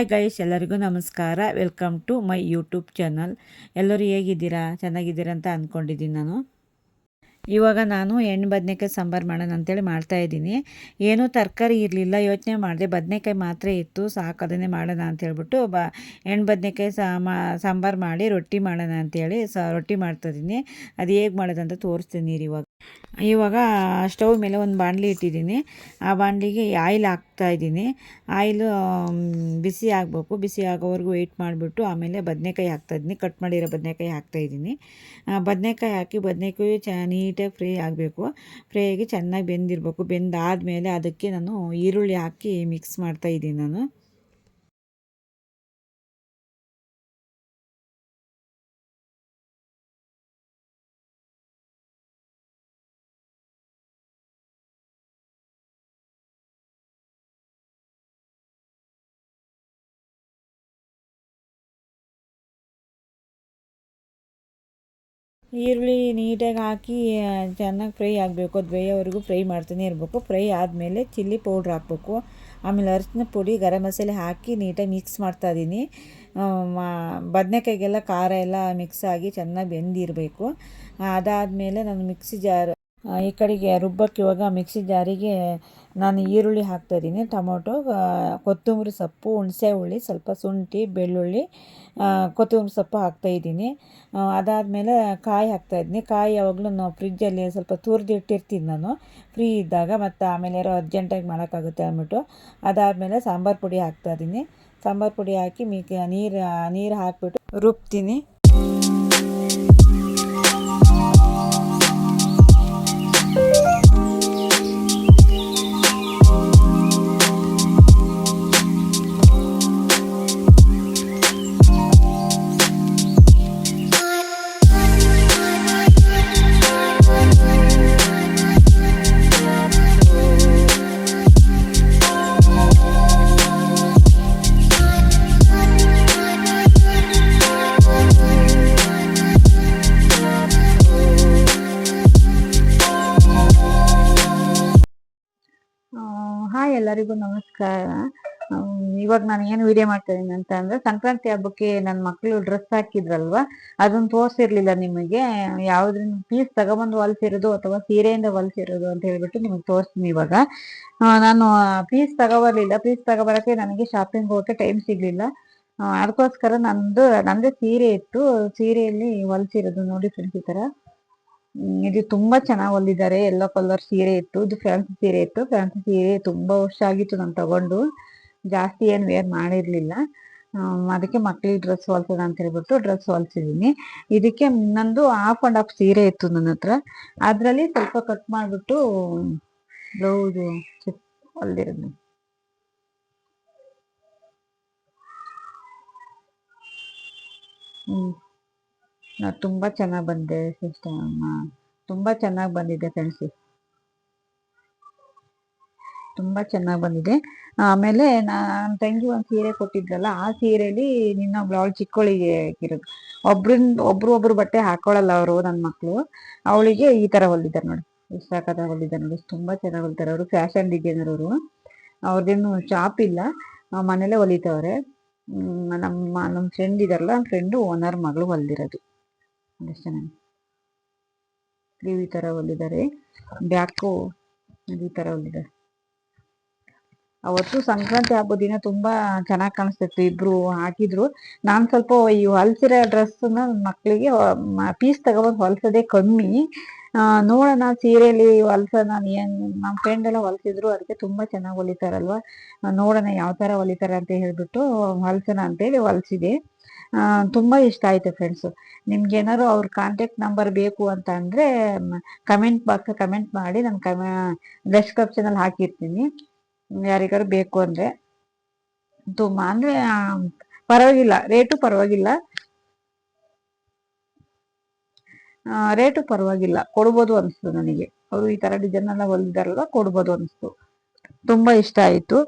Hi guys ಎಲ್ಲರಿಗೂ ನಮಸ್ಕಾರ. Welcome to my YouTube channel ಎಲ್ಲರೂ ಹೇಗಿದ್ದೀರಾ? ಚೆನ್ನಾಗಿದ್ದೀರಾ ಅಂತ ಅಂದ್ಕೊಂಡಿದ್ದೀನಿ ನಾನು. ಇವಾಗ ನಾನು ಎಣ್ಣೆ ಬದನೆಕಾಯಿ ಸಾಂಬಾರು ಮಾಡೋಣ ಅಂತೇಳಿ ಮಾಡ್ತಾಯಿದ್ದೀನಿ ಏನೂ ತರಕಾರಿ ಇರಲಿಲ್ಲ, ಯೋಚನೆ ಮಾಡಿದೆ. ಬದನೆಕಾಯಿ ಮಾತ್ರ ಇತ್ತು, ಸಾಕು, ಅದನ್ನೇ ಮಾಡೋಣ ಅಂತ ಹೇಳ್ಬಿಟ್ಟು ಬ ಎಣ್ಣೆ ಬದನೆಕಾಯಿ ಸಾಂಬಾರು ಮಾಡಿ ರೊಟ್ಟಿ ಮಾಡೋಣ ಅಂತೇಳಿ ಸ, ರೊಟ್ಟಿ ಮಾಡ್ತಾಯಿದ್ದೀನಿ ಅದು ಹೇಗೆ ಮಾಡೋದಂತ ತೋರಿಸ್ತೀನಿ ಇವಾಗ ಇವಾಗ ಸ್ಟೌವ್ ಮೇಲೆ ಒಂದು ಬಾಣಲಿ ಇಟ್ಟಿದ್ದೀನಿ. ಆ ಬಾಣಲಿಗೆ ಆಯಿಲ್ ಹಾಕ್ತಾಯಿದ್ದೀನಿ ಆಯಿಲು ಬಿಸಿ ಆಗಬೇಕು. ಬಿಸಿ ಆಗೋವರೆಗೂ ವೆಯ್ಟ್ ಮಾಡಿಬಿಟ್ಟು ಆಮೇಲೆ ಬದನೆಕಾಯಿ ಹಾಕ್ತಾಯಿದ್ದೀನಿ ಕಟ್ ಮಾಡಿರೋ ಬದನೆಕಾಯಿ ಹಾಕ್ತಾಯಿದ್ದೀನಿ ಬದನೆಕಾಯಿ ಹಾಕಿ ಬದನೆಕಾಯಿ ಚ, ನೀಟಾಗಿ ಫ್ರೈ ಆಗಬೇಕು. ಫ್ರೈ ಆಗಿ ಚೆನ್ನಾಗಿ ಬೆಂದಿರಬೇಕು. ಬೆಂದಾದಮೇಲೆ ಅದಕ್ಕೆ ನಾನು ಈರುಳ್ಳಿ ಹಾಕಿ ಮಿಕ್ಸ್ ಮಾಡ್ತಾಯಿದ್ದೀನಿ ನಾನು. ಈರುಳ್ಳಿ ನೀಟಾಗಿ ಹಾಕಿ ಚೆನ್ನಾಗಿ ಫ್ರೈ ಆಗಬೇಕು. ಅದು ಬೇಯೋವರೆಗೂ ಫ್ರೈ ಮಾಡ್ತಾನೆ ಇರಬೇಕು. ಫ್ರೈ ಆದಮೇಲೆ ಚಿಲ್ಲಿ ಪೌಡ್ರ್ ಹಾಕ್ಬೇಕು. ಆಮೇಲೆ ಅರಿಶಿನ ಪುಡಿ, ಗರಂ ಮಸಾಲೆ ಹಾಕಿ ನೀಟಾಗಿ ಮಿಕ್ಸ್ ಮಾಡ್ತಾಯಿದ್ದೀನಿ ಬದನೆಕಾಯಿಗೆಲ್ಲ ಖಾರ ಎಲ್ಲ ಮಿಕ್ಸ್ ಆಗಿ ಚೆನ್ನಾಗಿ ಬೆಂದಿರಬೇಕು. ಅದಾದಮೇಲೆ ನಾನು ಮಿಕ್ಸಿ ಜಾರ್ ಈ ಕಡೆಗೆ ರುಬ್ಬಕ್ಕೆ ಇವಾಗ ಮಿಕ್ಸಿ ಜಾರಿಗೆ ನಾನು ಈರುಳ್ಳಿ ಹಾಕ್ತಾಯಿದ್ದೀನಿ ಟೊಮೊಟೊ ಕೊತ್ತಂಬರಿ ಸೊಪ್ಪು, ಹುಣಸೆ ಹುಳಿ, ಸ್ವಲ್ಪ ಶುಂಠಿ, ಬೆಳ್ಳುಳ್ಳಿ ಕೊತ್ತಂಬರಿ ಸೊಪ್ಪು ಹಾಕ್ತಾಯಿದ್ದೀನಿ ಅದಾದಮೇಲೆ ಕಾಯಿ ಹಾಕ್ತಾಯಿದ್ದೀನಿ ಕಾಯಿ ಯಾವಾಗಲೂ ನಾವು ಫ್ರಿಜ್ಜಲ್ಲಿ ಸ್ವಲ್ಪ ತುರಿದಿಟ್ಟಿರ್ತೀನಿ ನಾನು. ಫ್ರೀ ಇದ್ದಾಗ ಮತ್ತು ಆಮೇಲೆ ಯಾರೋ ಅರ್ಜೆಂಟಾಗಿ ಮಾಡೋಕ್ಕಾಗುತ್ತೆ ಅಂದ್ಬಿಟ್ಟು ಅದಾದಮೇಲೆ ಸಾಂಬಾರು ಪುಡಿ ಹಾಕ್ತಾಯಿದ್ದೀನಿ ಸಾಂಬಾರು ಪುಡಿ ಹಾಕಿ ಮಿಕ್ ನೀರು ನೀರು ಹಾಕಿಬಿಟ್ಟು ರುಬ್ತೀನಿ. ಎಲ್ಲರಿಗೂ ನಮಸ್ಕಾರ. ಇವಾಗ ನಾನು ಏನು ವಿಡಿಯೋ ಮಾಡ್ತಾ ಇದ್ದೀನಿ ಅಂತ ಅಂದ್ರೆ ಸಂಕ್ರಾಂತಿ ಹಬ್ಬಕ್ಕೆ ನನ್ನ ಮಕ್ಕಳು ಡ್ರೆಸ್ ಹಾಕಿದ್ರಲ್ವಾ? ಅದನ್ನ ತೋರಿಸಿರ್ಲಿಲ್ಲ ನಿಮಗೆ? ಯಾವ್ದ್ರಿಂದ ಪೀಸ್ ತಗೊಬಂದು ಹೊಲ್ಸಿರೋದು ಅಥವಾ ಸೀರೆಯಿಂದ ಹೊಲ್ಸಿರೋದು ಅಂತ ಹೇಳ್ಬಿಟ್ಟು ನಿಮಗೆ ತೋರಿಸ್ತೀನಿ ಇವಾಗ. ನಾನು ಪೀಸ್ ತಗೋಬರ್ಲಿಲ್ಲ. ಪೀಸ್ ತಗೋಬರಕ್ಕೆ ನನಗೆ ಶಾಪಿಂಗ್ ಹೋಗಕ್ಕೆ ಟೈಮ್ ಸಿಗ್ಲಿಲ್ಲ. ಅದಕ್ಕೋಸ್ಕರ ನಂದು, ನಂದೇ ಸೀರೆ ಇತ್ತು. ಸೀರೆಯಲ್ಲಿ ಹೊಲ್ಸಿರೋದು ನೋಡಿ ಫ್ರೆಂಡ್ಸ್ ಈ ತರ. ಇದು ತುಂಬಾ ಚೆನ್ನಾಗಿ ಹೊಲಿದ್ದಾರೆ ಎಲ್ಲೋ ಕಲರ್ ಸೀರೆ ಇತ್ತು. ಇದು ಫ್ಯಾನ್ಸಿ ಸೀರೆ ಇತ್ತು. ಫ್ಯಾನ್ಸಿ ಸೀರೆ ತುಂಬಾ ವರ್ಷ ಆಗಿತ್ತು ನಾನು ತಗೊಂಡು. ಜಾಸ್ತಿ ಏನು ವೇರ್ ಮಾಡಿರ್ಲಿಲ್ಲ. ಅದಕ್ಕೆ ಮಕ್ಳಿಗೆ ಡ್ರೆಸ್ ಹೊಲ್ಸೋಣ ಅಂತ ಹೇಳ್ಬಿಟ್ಟು ಡ್ರೆಸ್ ಹೊಲ್ಸಿದ್ದೀನಿ ಇದಕ್ಕೆ ನಂದು ಹಾಫ್ ಅಂಡ್ ಹಾಫ್ ಸೀರೆ ಇತ್ತು ನನ್ನ ಹತ್ರ. ಅದರಲ್ಲಿ ಸ್ವಲ್ಪ ಕಟ್ ಮಾಡಿಬಿಟ್ಟು ಬ್ಲೌಸ್ ಹೊಲ್ದಿರೋದು. ಹ್ಮ್. ತುಂಬಾ ಚೆನ್ನಾಗಿ ಬಂದಿದೆ ಸಿಸ್ಟರ್ ತುಂಬಾ ಚೆನ್ನಾಗಿ ಬಂದಿದೆ ಫ್ರೆಂಡ್ಸ್ ತುಂಬಾ ಚೆನ್ನಾಗಿ ಬಂದಿದೆ. ಆಮೇಲೆ ನನ್ನ ತಂಗಿ ಒಂದು ಸೀರೆ ಕೊಟ್ಟಿದ್ರಲ್ಲ, ಆ ಸೀರೆಲಿ ನಿನ್ನ ಅವಳು ಚಿಕ್ಕವಳಿಗೆ ಇರೋದು ಒಬ್ರಿಂದ ಒಬ್ರು ಒಬ್ರು ಬಟ್ಟೆ ಹಾಕೊಳ್ಳಲ್ಲ ಅವರು ನನ್ನ ಮಕ್ಕಳು ಅವಳಿಗೆ ಈ ತರ ಹೊಲಿದ್ದಾರೆ ನೋಡಿ. ಇಷ್ಟ ಹೊಲಿದ್ದಾರೆ ನೋಡಿ. ತುಂಬಾ ಚೆನ್ನಾಗಿ ಹೊಲಿತಾರೆ ಅವರು ಫ್ಯಾಷನ್ ಡಿಸೈನರ್ ಅವರು. ಅವ್ರದ್ದೇನು ಶಾಪ್ ಇಲ್ಲ. ಮನೇಲೆ ಹೊಲಿತವ್ರೆ. ನಮ್ಮ ನಮ್ಮ ಫ್ರೆಂಡ್ ಇದಾರಲ್ಲ ಫ್ರೆಂಡು ಓನರ್ ಮಗಳು ಹೊಲ್ದಿರೋದು. ಎಷ್ಟು ಚೆನ್ನಾಗಿ ಈ ಥರ ಹೊಲಿದ್ದಾರೆ ಬ್ಯಾಕು ಈ ಥರ ಹೊಲಿದ್ದಾರೆ ಅವತ್ತು ಸಂಕ್ರಾಂತಿ ಹಬ್ಬದ ದಿನ ತುಂಬಾ ಚೆನ್ನಾಗಿ ಕಾಣಿಸ್ತಿತ್ತು. ಇಬ್ರು ಹಾಕಿದ್ರು. ನಾನ್ ಸ್ವಲ್ಪ ಈ ಹೊಲ್ಸಿರೋ ಡ್ರೆಸ್ ಮಕ್ಕಳಿಗೆ ಪೀಸ್ ತಗೊಬಂದು ಹೊಲ್ಸೋದೇ ಕಮ್ಮಿ. ನೋಡೋಣ ಸೀರೆಯಲ್ಲಿ ಹೊಲ್ಸೋಣ. ನಮ್ಮ ಫ್ರೆಂಡ್ ಎಲ್ಲ ಹೊಲ್ಸಿದ್ರು. ಅದಕ್ಕೆ ತುಂಬಾ ಚೆನ್ನಾಗಿ ಹೊಲಿತಾರಲ್ವಾ? ನೋಡೋಣ ಯಾವ ತರ ಹೊಲಿತಾರೆ ಅಂತ ಹೇಳ್ಬಿಟ್ಟು ಹೊಲ್ಸೋಣ ಅಂತೇಳಿ ಹೊಲ್ಸಿದೆ. ತುಂಬಾ ಇಷ್ಟ ಆಯ್ತು ಫ್ರೆಂಡ್ಸ್ ನಿಮ್ಗೆ ಏನಾದ್ರು ಅವ್ರ ಕಾಂಟ್ಯಾಕ್ಟ್ ನಂಬರ್ ಬೇಕು ಅಂತ ಅಂದ್ರೆ ಕಮೆಂಟ್ ಬಾಕ್ಸ್ ಕಮೆಂಟ್ ಮಾಡಿ ನಾನು ಕಮ ಡೆಸ್ಕ್ರಿಪ್ಷನ್ ಅಲ್ಲಿ ಹಾಕಿರ್ತೀನಿ. ಯಾರಿಗಾರು ಬೇಕು ಅಂದ್ರೆ. ತುಂಬಾ ಅಂದ್ರೆ ಪರವಾಗಿಲ್ಲ ರೇಟು ಪರವಾಗಿಲ್ಲ. ರೇಟು ಪರವಾಗಿಲ್ಲ, ಕೊಡ್ಬೋದು ಅನಿಸ್ತು ನನಗೆ. ಅವರು ಈ ತರ ಡಿಸೈನ್ ಎಲ್ಲ ಹೊಲಿದಾರಲ್ಲ ಕೊಡ್ಬೋದು ಅನಿಸ್ತು. ತುಂಬಾ ಇಷ್ಟ ಆಯ್ತು.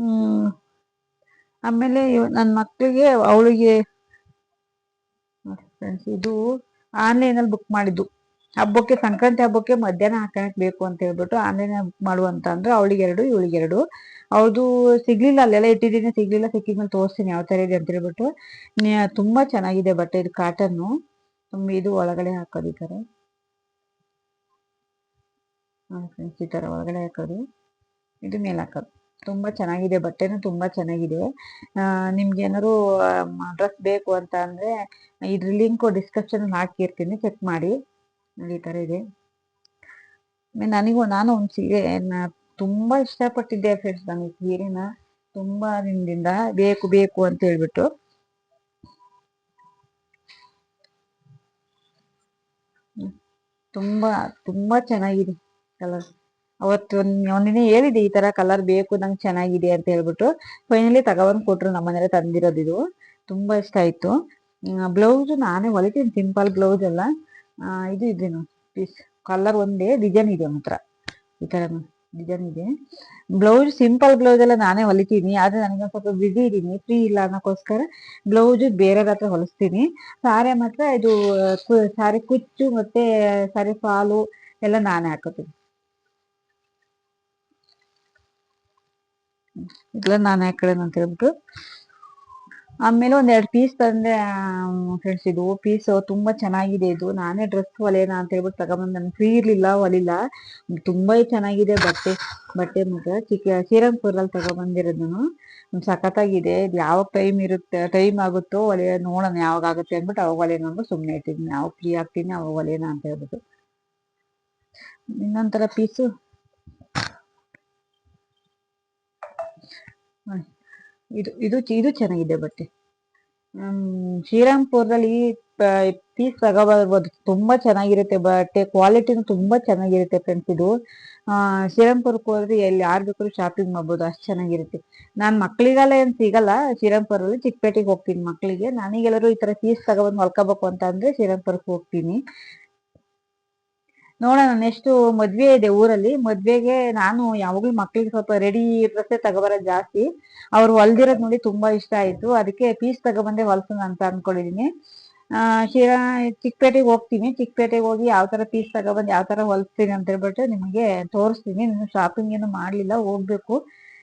ಹ್ಮ್. ಆಮೇಲೆ ನನ್ನ ಮಕ್ಕಳಿಗೆ ಅವಳಿಗೆ ಫ್ರೆಂಡ್ಸ್ ಇದು ಆನ್ಲೈನಲ್ಲಿ ಬುಕ್ ಮಾಡಿದ್ದು. ಹಬ್ಬಕ್ಕೆ, ಸಂಕ್ರಾಂತಿ ಹಬ್ಬಕ್ಕೆ ಮಧ್ಯಾಹ್ನ ಹಾಕೋಣಕ್ಕೆ ಬೇಕು ಅಂತ ಹೇಳ್ಬಿಟ್ಟು ಆನ್ಲೈನ್ ಮಾಡುವ ಅಂತ ಅಂದ್ರೆ ಅವಳಿಗೆ ಎರಡು, ಇವಳಿಗೆ ಎರಡು. ಅವ್ರದ್ದು ಸಿಗ್ಲಿಲ್ಲ, ಅಲ್ಲೆಲ್ಲ ಇಟ್ಟಿದ್ದೀನಿ, ಸಿಗ್ಲಿಲ್ಲ ಸಿಕ್ಕಿದ್ಮೇಲೆ ತೋರಿಸ್ತೀನಿ ಯಾವ ತರ ಇದೆ ಅಂತ ಹೇಳ್ಬಿಟ್ಟು. ತುಂಬ ತುಂಬಾ ಚೆನ್ನಾಗಿದೆ ಬಟ್ಟೆ, ಇದು ಕಾಟನ್ನು ಇದು ಒಳಗಡೆ ಹಾಕೋದು ಈ ಹಾ ಫ್ರೆಂಡ್ಸ್ ಈ ತರ ಒಳಗಡೆ ಹಾಕೋದು. ಇದು ಮೇಲೆ ಹಾಕೋದು. ತುಂಬಾ ಚೆನ್ನಾಗಿದೆ, ಬಟ್ಟೆನೂ ತುಂಬಾ ಚೆನ್ನಾಗಿದೆ. ನಿಮ್ಗೆ ಏನಾದ್ರು ಡ್ರೆಸ್ ಬೇಕು ಅಂತ ಅಂದ್ರೆ, ಇದ್ರ ಲಿಂಕ್ ಡಿಸ್ಕ್ರಿಪ್ಷನ್ ಹಾಕಿರ್ತೀನಿ ಚೆಕ್ ಮಾಡಿ. ಈ ತರ ಇದೆ. ನನಗೂ, ನಾನು ಒಂದು ಸೀರೆ ತುಂಬಾ ಇಷ್ಟಪಟ್ಟಿದ್ದೆ ಫ್ರೆಂಡ್ಸ್ ನಾನು ಸೀರೆನ. ತುಂಬಾ ದಿನದಿಂದ ಬೇಕು ಬೇಕು ಅಂತ ಹೇಳ್ಬಿಟ್ಟು. ತುಂಬಾ ತುಂಬಾ ಚೆನ್ನಾಗಿದೆ ಕಲರ್ ಅವತ್ತು ಒಂದ್ ಒಂದಿನ ಹೇಳಿದೆ ಈ ತರ ಕಲರ್ ಬೇಕು, ನಂಗೆ ಚೆನ್ನಾಗಿದೆ ಅಂತ ಹೇಳ್ಬಿಟ್ಟು. ಫೈನಲಿ ತಗೊಬಂದು ಕೊಟ್ರು ನಮ್ಮ ಮನೇಲಿ ತಂದಿರೋದು ಇದು. ತುಂಬಾ ಇಷ್ಟ ಆಯ್ತು. ಬ್ಲೌಸ್ ನಾನೇ ಹೊಲಿತೀನಿ ಸಿಂಪಲ್ ಬ್ಲೌಸ್ ಎಲ್ಲ. ಇದು ಇದೇನು ಪೀಸ್ ಕಲರ್ ಒಂದೇ ಡಿಸೈನ್ ಇದೆ ಮಾತ್ರ. ಈ ತರ ಡಿಸೈನ್ ಇದೆ. ಬ್ಲೌಸ್ ಸಿಂಪಲ್ ಬ್ಲೌಸ್ ಎಲ್ಲ ನಾನೇ ಹೊಲಿತೀನಿ. ಆದ್ರೆ ನನಗೆ ಸ್ವಲ್ಪ ಬಿಸಿ ಇದ್ದೀನಿ ಫ್ರೀ ಇಲ್ಲ ಅನ್ನೋಕ್ಕೋಸ್ಕರ ಬ್ಲೌಸ್ ಬೇರೆಯವ್ರ ಹತ್ರ ಹೊಲಿಸ್ತೀನಿ. ಸಾರೆ ಮಾತ್ರ ಇದು ಸಾರಿ ಕುಚ್ಚು ಮತ್ತೆ ಸಾರಿ ಫಾಲು ಎಲ್ಲ ನಾನೇ ಹಾಕೋತೀನಿ. ಇದೆಲ್ಲ ನಾನು ಹಾಕೊಳ್ಳೋಣ ಅಂತ ಹೇಳ್ಬಿಟ್ಟು, ಆಮೇಲೆ ಒಂದ್ ಎರಡು ಪೀಸ್ ತಂದೆ ಫ್ರೆಂಡ್ಸ್ ಇದು ಪೀಸ್ ತುಂಬಾ ಚೆನ್ನಾಗಿದೆ ಇದು. ನಾನೇ ಡ್ರೆಸ್ ಹೊಲಿಯೋಣ ಅಂತ ಹೇಳ್ಬಿಟ್ಟು ತಗೊಂಬಂದ್ ನನ್ಗೆ ಫ್ರೀ ಇರ್ಲಿಲ್ಲ, ಹೊಲಿಲ್ಲ. ತುಂಬಾ ಚೆನ್ನಾಗಿದೆ ಬಟ್ಟೆ. ಬಟ್ಟೆ ಮಾತ್ರ ಚಿಕ್ಕ ಶ್ರೀರಂಗಪುರಲ್ಲಿ ತಗೊಬಂದಿರೋದು ನಾನು ಸಖತ್ತಾಗಿದೆ. ಇದು ಯಾವಾಗ ಟೈಮ್ ಇರುತ್ತೆ ಟೈಮ್ ಆಗುತ್ತೋ ಹೊಲಿಯ ನೋಡೋಣ ಯಾವಾಗ ಆಗುತ್ತೆ ಅಂದ್ಬಿಟ್ಟು ಅವಾಗ ಹೊಲಿಯೋಣ ಅಂದ್ಬಿಟ್ಟು ಸುಮ್ಮನೆ ಇಟ್ಟಿದ್ದೀನಿ ಯಾವಾಗ ಫ್ರೀ ಆಗ್ತೀನಿ ಅವಾಗ ಹೊಲಿಯೋಣ ಅಂತ ಹೇಳ್ಬಿಟ್ಟು. ಇನ್ನೊಂಥರ ಪೀಸು ಇದು ಇದು ಇದು ಚೆನ್ನಾಗಿದೆ ಬಟ್ಟೆ. ಶ್ರೀರಾಮ್ಪುರದಲ್ಲಿ ಪೀಸ್ ತಗೋಬಾರ್ಬೋದು. ತುಂಬಾ ಚೆನ್ನಾಗಿರುತ್ತೆ ಬಟ್ಟೆ. ಕ್ವಾಲಿಟಿನೂ ತುಂಬಾ ಚೆನ್ನಾಗಿರುತ್ತೆ ಫ್ರೆಂಡ್ಸ್ ಇದು. ಶ್ರೀರಾಮ್ಪುರಕ್ಕೆ ಹೋದ್ರೆ ಎಲ್ಲಿ ಯಾರು ಬೇಕಾದ್ರು ಶಾಪಿಂಗ್ ಮಾಡ್ಬೋದು. ಅಷ್ಟು ಚೆನ್ನಾಗಿರುತ್ತೆ. ನಾನು ಮಕ್ಕಳಿಗೆಲ್ಲ ಏನು ಸಿಗಲ್ಲ. ಶ್ರೀರಾಮ್ಪುರಲ್ಲಿ ಚಿಕ್ಕಪೇಟೆಗೆ ಹೋಗ್ತೀನಿ ಮಕ್ಕಳಿಗೆ ನನಗೆಲ್ಲರೂ ಈ ತರ ಪೀಸ್ ತಗೊಬಂದು ಮಲ್ಕೋಬೇಕು ಅಂತ ಅಂದರೆ ಶ್ರೀರಾಮ್ಪುರಕ್ಕೆ ಹೋಗ್ತೀನಿ. ನೋಡೋಣ ನೆಕ್ಸ್ಟ್ ಮದ್ವೆ ಇದೆ ಊರಲ್ಲಿ. ಮದ್ವೆಗೆ ನಾನು ಯಾವಾಗ್ಲೂ ಮಕ್ಳಿಗೆ ಸ್ವಲ್ಪ ರೆಡಿ ಡ್ರೆಸ್ಸೇ ತಗೊಬರೋದು ಜಾಸ್ತಿ. ಅವ್ರು ಹೊಲ್ದಿರೋದ್ ನೋಡಿ ತುಂಬಾ ಇಷ್ಟ ಆಯ್ತು. ಅದಕ್ಕೆ ಪೀಸ್ ತಗೊಬಂದೆ ಹೊಲ್ಸೋಣ ಅಂತ ಅನ್ಕೊಂಡಿದೀನಿ. ಆ, ಶಿರಾ, ಚಿಕ್ಕಪೇಟೆಗೆ ಹೋಗ್ತೀನಿ. ಚಿಕ್ಕಪೇಟೆಗೆ ಹೋಗಿ ಯಾವ ತರ ಪೀಸ್ ತಗೊಬಂದು ಯಾವ ತರ ಹೊಲಿಸ್ತೀನಿ ಅಂತ ಹೇಳ್ಬಿಟ್ಟು ನಿಮಗೆ ತೋರಿಸ್ತೀನಿ. ಇನ್ನು ಶಾಪಿಂಗ್ ಏನು ಮಾಡ್ಲಿಲ್ಲ, ಹೋಗ್ಬೇಕು.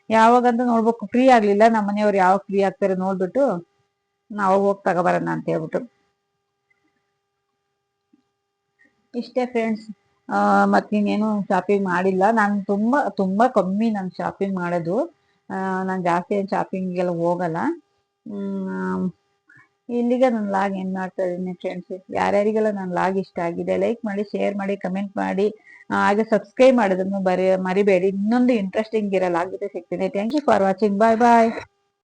ಯಾವಾಗಂತ ನೋಡ್ಬೇಕು. ಫ್ರೀ ಆಗ್ಲಿಲ್ಲ. ನಮ್ಮ ಮನೆಯವ್ರು ಯಾವಾಗ ಫ್ರೀ ಆಗ್ತಾರೆ ನೋಡ್ಬಿಟ್ಟು ನಾವು ಹೋಗಿ ತಗೊಬರೋಣ ಅಂತ ಹೇಳ್ಬಿಟ್ಟು. ಇಷ್ಟೇ ಫ್ರೆಂಡ್ಸ್ ಮತ್ತೆ ಇನ್ನೇನು ಶಾಪಿಂಗ್ ಮಾಡಿಲ್ಲ. ನಾನು ತುಂಬಾ ತುಂಬಾ ಕಮ್ಮಿ ನಾನು ಶಾಪಿಂಗ್ ಮಾಡೋದು. ನಾನು ಜಾಸ್ತಿ ಶಾಪಿಂಗ್ ಶಾಪಿಂಗಿಗೆಲ್ಲ ಹೋಗಲ್ಲ. ಇಲ್ಲಿಗೆ ನನ್ನ ಲಾಗ್ ಏನ್ ಮಾಡ್ತಾ ಇದ್ದೀನಿ ಫ್ರೆಂಡ್ಸ್ ಯಾರ್ಯಾರಿಗೆಲ್ಲ ನನ್ನ ಲಾಗ್ ಇಷ್ಟ ಆಗಿದೆ? ಲೈಕ್ ಮಾಡಿ ಶೇರ್ ಮಾಡಿ ಕಮೆಂಟ್ ಮಾಡಿ. ಹಾಗೆ ಸಬ್ಸ್ಕ್ರೈಬ್ ಮಾಡೋದನ್ನು ಬರಿ, ಮರಿಬೇಡಿ. ಇನ್ನೊಂದು ಇಂಟ್ರೆಸ್ಟಿಂಗ್ ಇರೋ ಲಾಗ್ ಜೊತೆ ಸಿಗ್ತೀನಿ. Thank you for watching bye bye